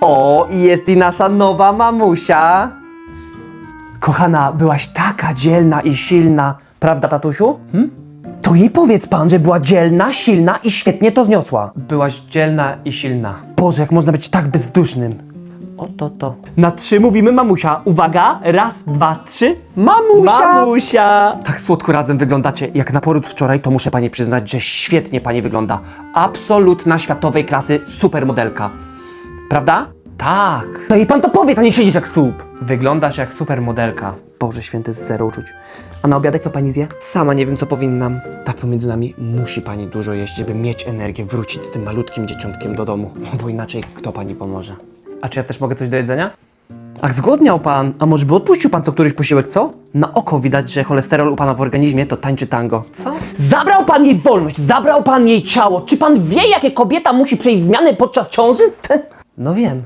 O, i jest i nasza nowa mamusia. Kochana, byłaś taka dzielna i silna, prawda, tatusiu? Hm? To jej powiedz pan, że była dzielna, silna i świetnie to zniosła. Byłaś dzielna i silna. Boże, jak można być tak bezdusznym. Oto to. Na trzy mówimy mamusia. Uwaga, raz, dwa, trzy. Mamusia! Mamusia! Tak słodko razem wyglądacie. Jak na poród wczoraj, to muszę pani przyznać, że świetnie pani wygląda. Absolutna światowej klasy supermodelka. Prawda? Tak. To jej pan to powiedz, a nie siedzisz jak słup. Wyglądasz jak supermodelka. Boże święty, z zero uczuć. A na obiadek co pani zje? Sama nie wiem, co powinnam. Tak pomiędzy nami, musi pani dużo jeść, żeby mieć energię wrócić z tym malutkim dzieciątkiem do domu. Bo inaczej kto pani pomoże? A czy ja też mogę coś do jedzenia? Ach, zgłodniał pan. A może by odpuścił pan co któryś posiłek, co? Na oko widać, że cholesterol u pana w organizmie to tańczy tango. Co? Zabrał pan jej wolność, zabrał pan jej ciało. Czy pan wie, jakie kobieta musi przejść zmiany podczas ciąży? No wiem.